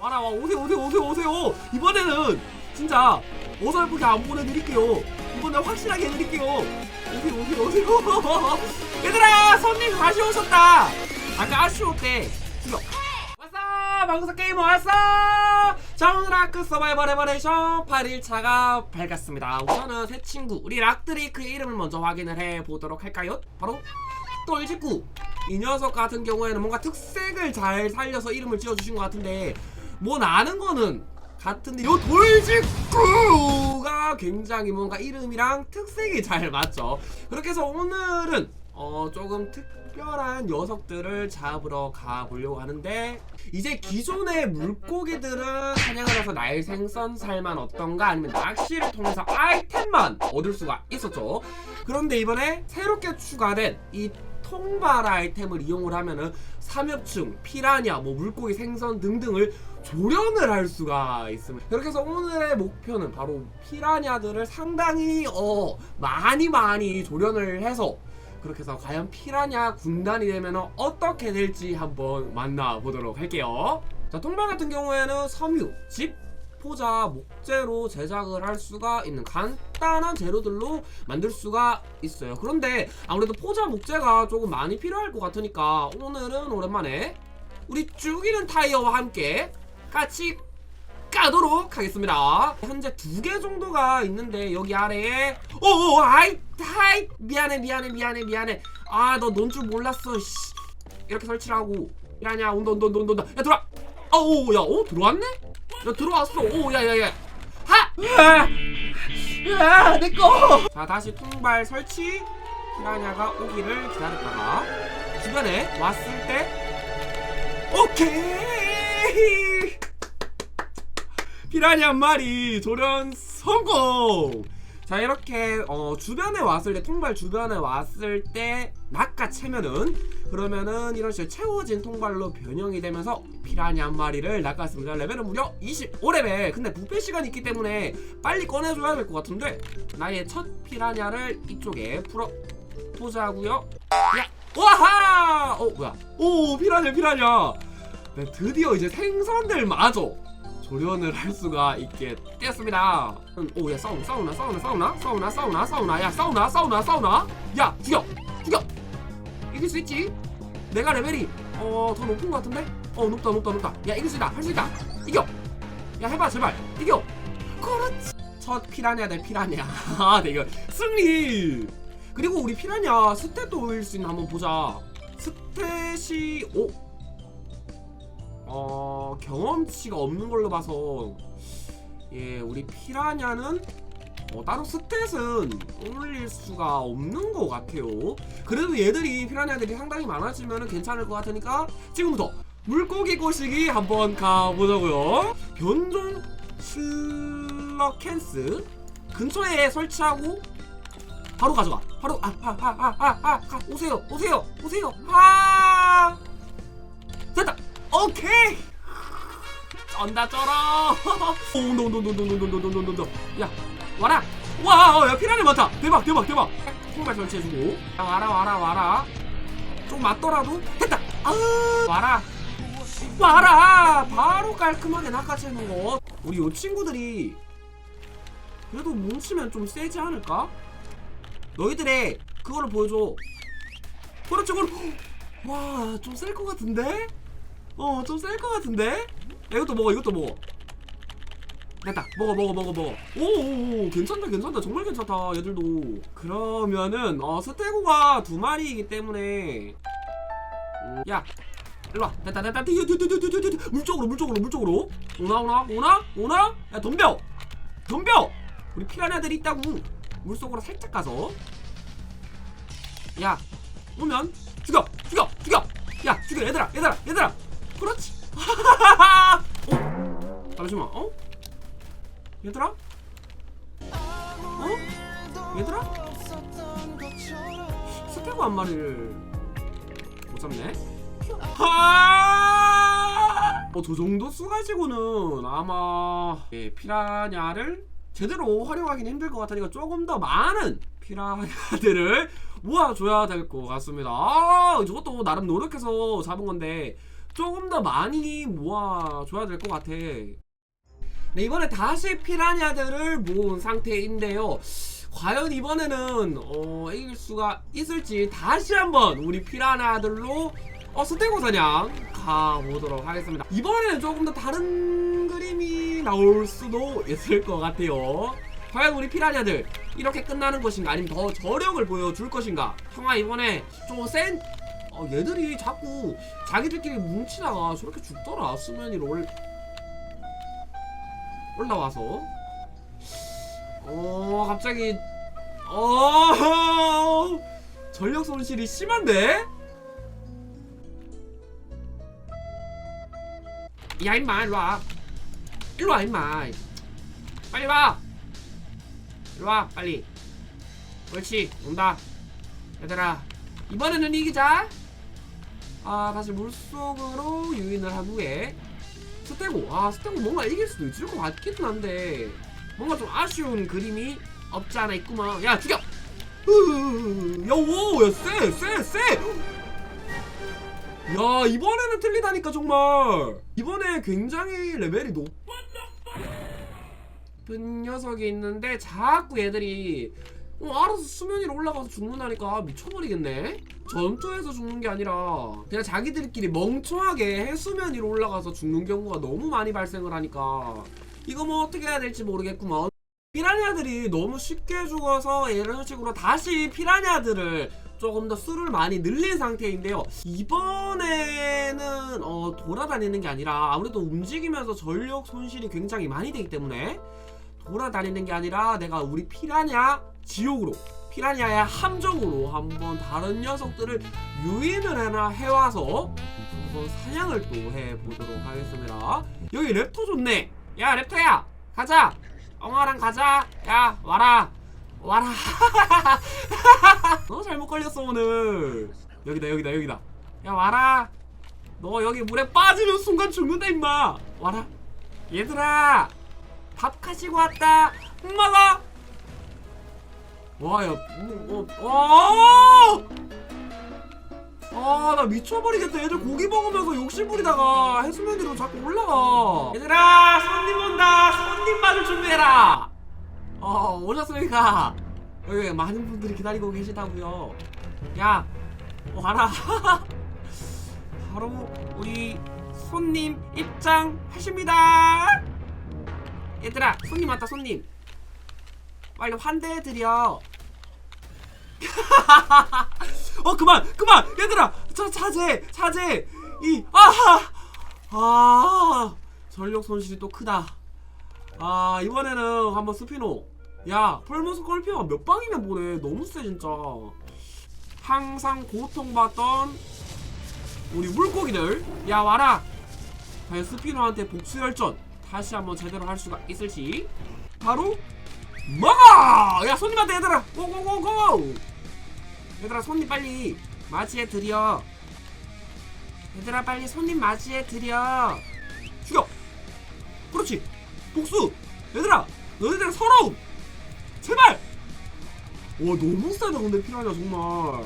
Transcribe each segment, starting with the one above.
와라 와 오세요 오세요 오세요 오세요. 이번에는 진짜 어설프게 안 보내드릴게요. 이번에 확실하게 해드릴게요. 오세요 오세요 오세요. 얘들아 손님 다시 오셨다. 아까 아쉬웠대 죽여. 왔어 방구석 게이머 왔어. 자 오늘 아크 서바이벌 에버레이션 8일차가 밝았습니다. 우선은 새 친구 우리 락드레이크의 이름을 먼저 확인을 해보도록 할까요? 바로 똘직구. 이 녀석 같은 경우에는 뭔가 특색을 잘 살려서 이름을 지어주신 것 같은데 뭐 나는 거는 같은데 요 돌직구가 굉장히 뭔가 이름이랑 특색이 잘 맞죠. 그렇게 해서 오늘은 어 조금 특별한 녀석들을 잡으러 가보려고 하는데 이제 기존의 물고기들은 사냥을 해서 날생선 살만 얻던가 아니면 낚시를 통해서 아이템만 얻을 수가 있었죠. 그런데 이번에 새롭게 추가된 이 통발 아이템을 이용을 하면은 삼엽충, 피라냐, 뭐 물고기 생선 등등을 조련을 할 수가 있습니다. 그렇게 해서 오늘의 목표는 바로 피라냐들을 상당히 어 많이 많이 조련을 해서 그렇게 해서 과연 피라냐 군단이 되면 어떻게 될지 한번 만나보도록 할게요. 자, 통발 같은 경우에는 섬유, 집, 포자, 목재로 제작을 할 수가 있는 간단한 재료들로 만들 수가 있어요. 그런데 아무래도 포자, 목재가 조금 많이 필요할 것 같으니까 오늘은 오랜만에 우리 죽이는 타이어와 함께 같이 까도록 하겠습니다. 현재 두 개 정도가 있는데 여기 아래에 오 아이 아이 미안해 미안해 미안해 미안해. 아 너 논 줄 몰랐어 씨. 이렇게 설치를 하고. 이라냐 온다 온다 온다 온다. 야 들어와. 어오야오 들어왔네? 야 들어왔어. 오 야야야. 하! 아, 내꺼 자 다시 통발 설치. 피라냐가 오기를 기다렸다가 주변에 왔을 때 오케이 피라냐 한 마리 조련 성공! 자 이렇게 어, 주변에 왔을 때 통발 주변에 왔을 때 낚아채면은 그러면은 이런 식으로 채워진 통발로 변형이 되면서 피라냐 한 마리를 낚았습니다. 레벨은 무려 25레벨! 근데 부패 시간이 있기 때문에 빨리 꺼내줘야 될 것 같은데 나의 첫 피라냐를 이쪽에 풀어 보자고요. 야! 와하! 어 뭐야? 오 피라냐 피라냐 네, 드디어 이제 생선들 마저 조련을 할 수가 있게 되었습니다. 오야 싸우나 싸우나 싸우나 싸우나 싸우나 싸우나 싸우나. 야 싸우나 싸우나 싸우나. 야 죽여 죽여. 이길 수 있지? 내가 레벨이 어 더 높은 것 같은데? 어 높다 높다 높다. 야 이길 수 있다 할 수 있다. 이겨. 야 해봐 제발. 이겨. 그렇지. 첫 피라냐 대 피라냐. 아 네, 승리. 그리고 우리 피라냐 스탯도 올릴 수 있나 한번 보자. 스탯이 오 어 경험치가 없는 걸로 봐서 예 우리 피라냐는 어, 따로 스탯은 올릴 수가 없는 것 같아요. 그래도 얘들이 피라냐들이 상당히 많아지면 괜찮을 것 같으니까 지금부터 물고기 꼬시기 한번 가보자고요. 변종 슬러캔스 근처에 설치하고 바로 가져가. 바로 아아아아아 아, 오세요 오세요 오세요 아. 오케이. 쩐다 쩔어. 온도온도온도온도온도온도온도 야 와라. 와 야 피라냐 많다. 대박 대박 대박. 통발 설치해주고. 야, 와라 와라 와라. 좀 맞더라도 됐다. 아 와라. 와라. 바로 깔끔하게 낚아채는 거. 우리 요 친구들이 그래도 뭉치면 좀 세지 않을까? 너희들의 그거를 보여줘. 그렇죠 그렇죠. 와좀 셀 것 같은데? 어, 좀 셀 것 같은데? 야, 이것도 먹어, 이것도 먹어. 됐다. 먹어, 먹어, 먹어, 먹어. 오, 오, 오, 괜찮다, 괜찮다. 정말 괜찮다, 얘들도. 그러면은, 어, 스테고가 두 마리이기 때문에. 음, 야, 일로와. 됐다, 됐다. 뛰어, 뛰어, 뛰어, 뛰어, 뛰어, 뛰어. 물 쪽으로, 물 쪽으로, 물 쪽으로. 오나, 오나, 오나, 오나? 야, 덤벼! 덤벼! 우리 피라냐들이 있다고. 물 속으로 살짝 가서. 야, 오면, 죽여! 죽여! 죽여! 야, 죽여, 얘들아, 얘들아, 얘들아! 어? 잠시만. 어? 얘들아? 어? 얘들아? 스테고 한 마리를 못 잡네. 하! 어, 저 정도 수 가지고는 아마 예, 피라냐를 제대로 활용하기는 힘들 것 같으니까 조금 더 많은 피라냐들을 모아줘야 될 것 같습니다. 아, 저것도 나름 노력해서 잡은 건데 조금 더 많이 모아줘야 될 것 같아. 네, 이번에 다시 피라냐들을 모은 상태인데요. 과연 이번에는 어, 이길 수가 있을지 다시 한번 우리 피라냐들로 어, 스테고 사냥 가보도록 하겠습니다. 이번에는 조금 더 다른 그림이 나올 수도 있을 것 같아요. 과연 우리 피라냐들 이렇게 끝나는 것인가 아니면 더 저력을 보여줄 것인가 형아 이번에 좀 센 어, 얘들이 자꾸 자기들끼리 뭉치다가 저렇게 죽더라 수면 위로 올... 올라와서. 어 갑자기. 어 전력 손실이 심한데? 야 임마 일로와. 일로와 임마. 빨리 와. 일로와 빨리. 그렇지 온다. 얘들아 이번에는 이기자 아 다시 물속으로 유인을 한 후에 스테고. 아 스테고 뭔가 이길 수도 있을 것 같기는 한데 뭔가 좀 아쉬운 그림이 없지 않아 있구만. 야 죽여! 야오야쎄쎄쎄! 야 이번에는 틀리다니까 정말. 이번에 굉장히 레벨이 높은 녀석이 있는데 자꾸 얘들이 어, 알아서 수면 위로 올라가서 죽는다니까 미쳐버리겠네 전투에서 죽는 게 아니라 그냥 자기들끼리 멍청하게 해수면 위로 올라가서 죽는 경우가 너무 많이 발생을 하니까 이거 뭐 어떻게 해야 될지 모르겠구만 피라냐들이 너무 쉽게 죽어서 이런 식으로 다시 피라냐들을 조금 더 수를 많이 늘린 상태인데요. 이번에는 어, 돌아다니는 게 아니라 아무래도 움직이면서 전력 손실이 굉장히 많이 되기 때문에 돌아다니는 게 아니라 내가 우리 피라냐 지옥으로 피라냐의 함정으로 한번 다른 녀석들을 유인을 해나 해와서 한번 사냥을 또 해보도록 하겠습니다. 여기 랩터 좋네. 야 랩터야 가자. 엉아랑 가자. 야 와라. 와라. 너 잘못 걸렸어 오늘. 여기다 여기다 여기다. 야 와라. 너 여기 물에 빠지는 순간 죽는다 임마. 와라. 얘들아 밥 가지고 왔다. 먹어. 와, 야, 뭐, 어, 와! 아, 나 미쳐버리겠다. 얘들 고기 먹으면서 욕심 부리다가 해수면 위로 자꾸 올라가. 얘들아, 손님 온다. 손님 맞을 준비해라. 어, 오셨습니까? 여기 많은 분들이 기다리고 계시다고요. 야, 어, 와라. 바로 우리 손님 입장하십니다. 얘들아, 손님 왔다, 손님. 빨리 환대해드려. 어 그만 그만. 얘들아 저 자제 자제. 이 아하 아. 전력 손실이 또 크다. 아 이번에는 한번 스피노. 야 펄무 스콜피오가 몇 방이면 보내? 너무 세 진짜. 항상 고통받던 우리 물고기들. 야 와라. 과연 스피노한테 복수열전 다시 한번 제대로 할 수가 있을지. 바로 먹어! 야 손님한테 얘들아 고고고고! 얘들아 손님 빨리 맞이해 드려. 얘들아 빨리 손님 맞이해 드려. 죽여! 그렇지. 복수! 얘들아 너희들 서러움! 제발! 와 너무 세다 근데 피라냐 정말.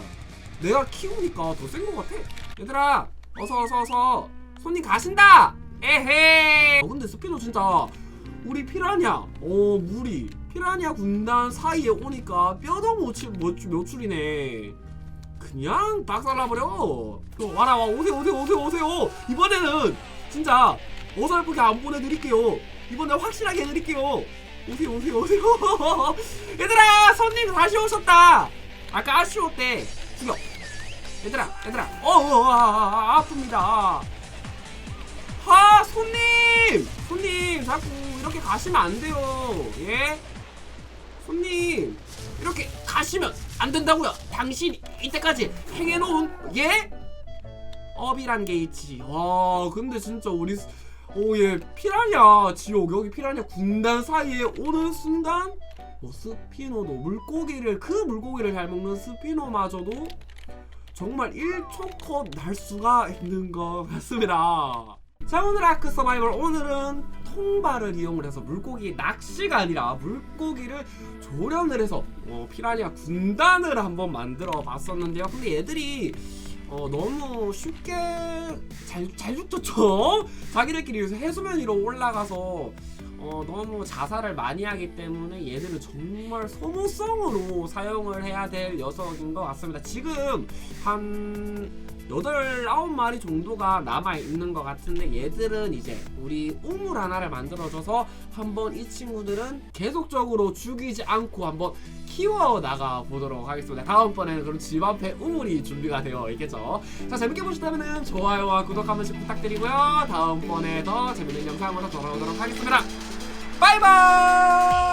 내가 키우니까 더 센 것 같아. 얘들아 어서 어서 어서. 손님 가신다 에헤. 어, 근데 스피노 진짜 우리 피라냐? 어 물이. 피라냐 군단 사이에 오니까 뼈도 못, 치, 못 묘출이네. 그냥 박살나버려. 또 와라 와 오세요 오세요 오세요 오세요. 이번에는 진짜 어설프게 안 보내드릴게요. 이번에 확실하게 해드릴게요. 오세요 오세요 오세요. 얘들아 손님 다시 오셨다. 아까 아쉬웠대 죽여. 얘들아 얘들아. 어어 아, 아, 아, 아픕니다. 아 손님! 손님 자꾸 이렇게 가시면 안 돼요. 예? 손님 이렇게 가시면 안 된다고요. 당신 이때까지 행해놓은 예? 업이란 게 있지. 와 근데 진짜 우리 오 예 피라냐? 지옥 여기 피라냐? 군단 사이에 오는 순간 뭐 스피노도 물고기를 그 물고기를 잘 먹는 스피노마저도 정말 1초 컷 날 수가 있는 것 같습니다. 자 오늘 아크 서바이벌 오늘은 통발을 이용을 해서 물고기 낚시가 아니라 물고기를 조련을 해서 어, 피라냐 군단을 한번 만들어 봤었는데요. 근데 얘들이 어, 너무 쉽게 잘, 잘 죽죠? 자기들끼리 요새 해수면 위로 올라가서 어, 너무 자살을 많이 하기 때문에 얘들은 정말 소모성으로 사용을 해야 될 녀석인 것 같습니다. 지금 한 8, 9마리 정도가 남아있는 것 같은데 얘들은 이제 우리 우물 하나를 만들어줘서 한번 이 친구들은 계속적으로 죽이지 않고 한번 키워 나가 보도록 하겠습니다. 다음번에는 그럼 집 앞에 우물이 준비가 되어 있겠죠. 자 재밌게 보셨다면 좋아요와 구독 한 번씩 부탁드리고요. 다음번에 더 재밌는 영상으로 돌아오도록 하겠습니다. 바이바이.